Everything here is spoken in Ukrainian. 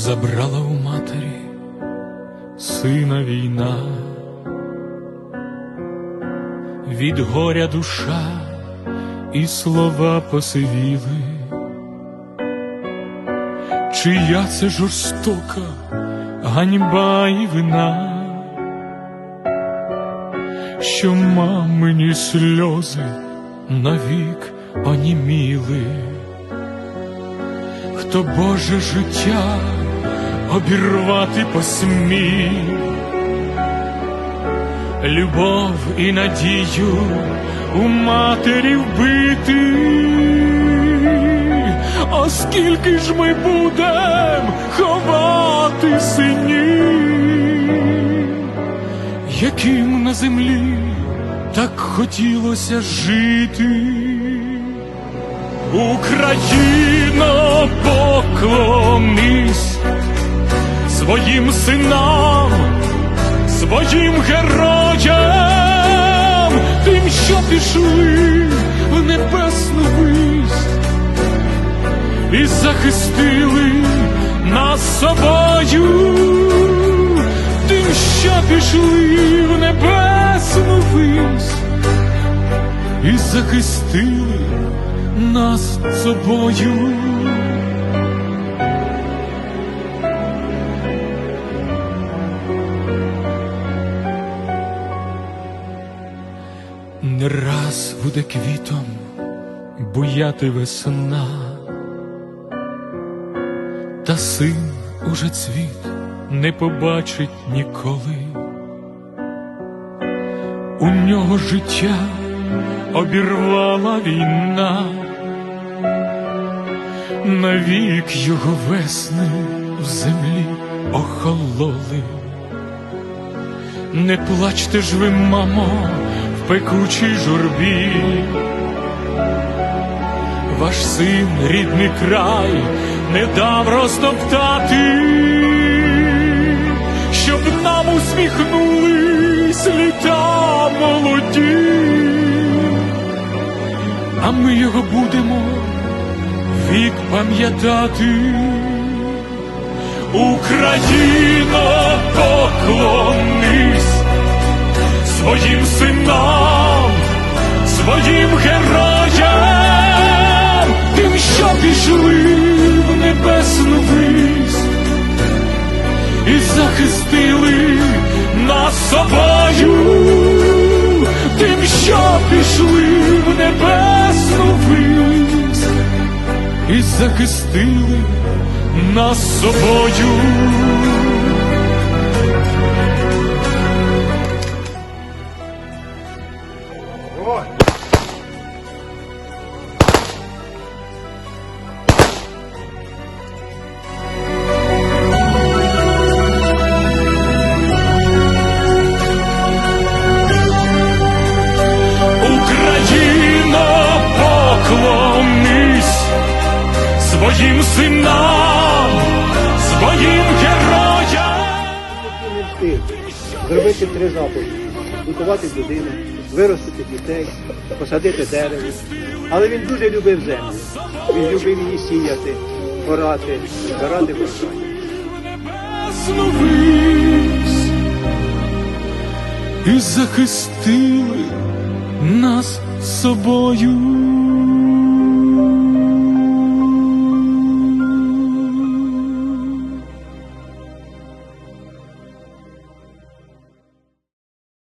забрала у матері сина війна, від горя душа і слова посивіли, чия це жорстока ганьба і вина, що мамині сльози навік оніміли. Хто Боже життя обірвати посмів, любов і надію у матері вбити, а скільки ж ми будем ховати синів, яким на землі так хотілося жити. Україно, своїм синам, своїм героям, тим, що пішли в небесну вись і захистили нас собою, тим, що пішли в небесну вись і захистили нас собою. Раз буде квітом буяти весна, та син уже цвіт не побачить ніколи. У нього життя обірвала війна, навік його весни в землі охололи. Не плачте ж ви, мамо, пекучій журбі. Ваш син рідний край не дав розтоптати, щоб нам усміхнулись літа молоді, а ми його будемо вік пам'ятати. Україно, поклонись своїм синам, своїм героям, тим, що пішли в небесну вись і захистили нас собою, тим, що пішли в небесну вись і захистили нас собою. Україно, поклонись своїм синам, своїм героям. зробити три заповіді, готувати будинок, виростити дітей, посадити дерево. Але він дуже любив землю. Він любив її сіяти, орати, збирати врожай. і захистили нас собою.